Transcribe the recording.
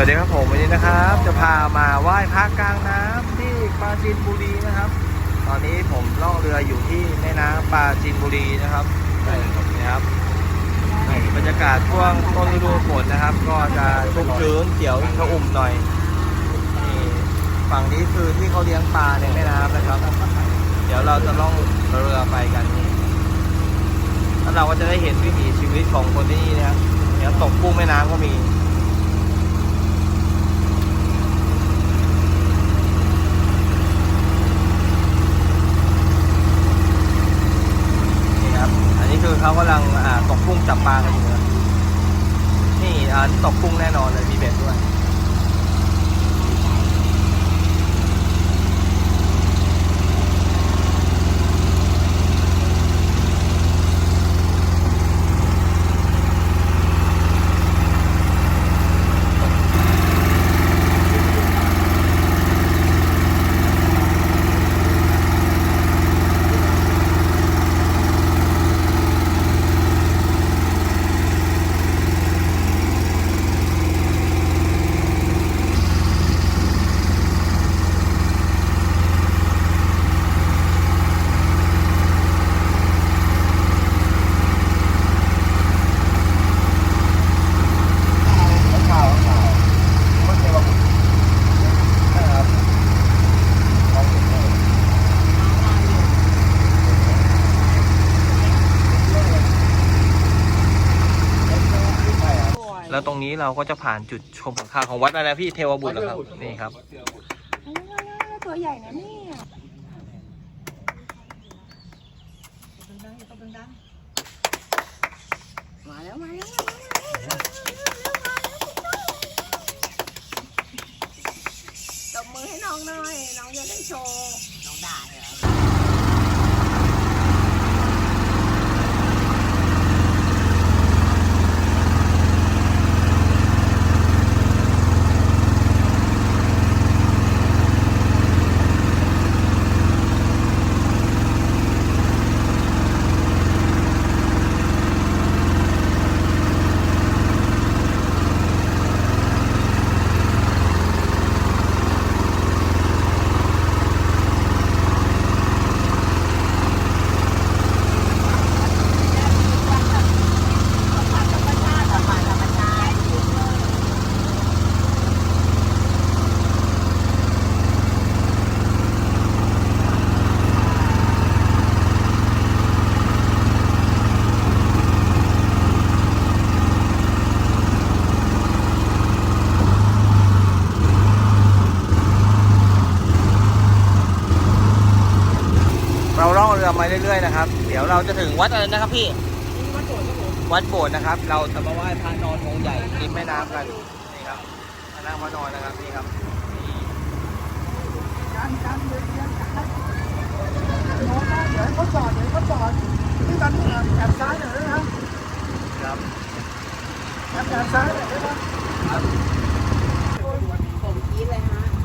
วัสดีครับผมวันนี้นะครับ จะพามาไหว้พระกลางน้ำที่ปราจีนบุรีนะครับ ตอนนี้ผมล่องเรืออยู่ที่แม่น้ำปราจีนบุรีนะครับนี่ครับบรรยากาศช่วงต้นฤดูฝนนะครับ ก็จะชุ่มชื้นเขียวชอุ่มหน่อยฝั่งนี้คือที่เขาเลี้ยงปลาในแม่น้ำนะครับ เดี๋ยวเราจะล่องเรือไปกันแล้วเราก็จะได้เห็นวิถีชีวิตของคนที่นี่นะครับเดี๋ยวตกกุ้งแม่น้ำก็มี นี่ครับ อันนี้คือ เขากำลังตกกุ้งจับปลากันอยู่นะนี่อันตกกุ้งแน่นอนเลยมีเบ็ดด้วย ข่าวข่าวไม่ใช่ว่าครับ แล้วตรงนี้เราก็จะผ่านจุดชมของข้าวของวัดอะไรนะพี่เทวบุตรเหรอครับนี่ครับตัวใหญ่นะเนี่ย มาแล้วมาแล้วตบมือให้น้องหน่อย น้องจะได้โชว์ น้องด่าเหรอ เราล่องเรือมาเรื่อยๆนะครับ เดี๋ยวเราจะถึงวัดอะไรนะครับพี่ วัดโบสถ์นะครับ เราจะมาไหว้พระนอนองค์ใหญ่ริมแม่น้ำกัน นี่ครับพระนางพระนอนนะครับนี่ครับนี่เดี๋ยวเขาจอดเดี๋ยวเขาจอดที่ดันแอบแอบซ้ายหน่อยนะครับครับแอบแอบซ้ายหน่อยนะครับผมคิดเลยฮะ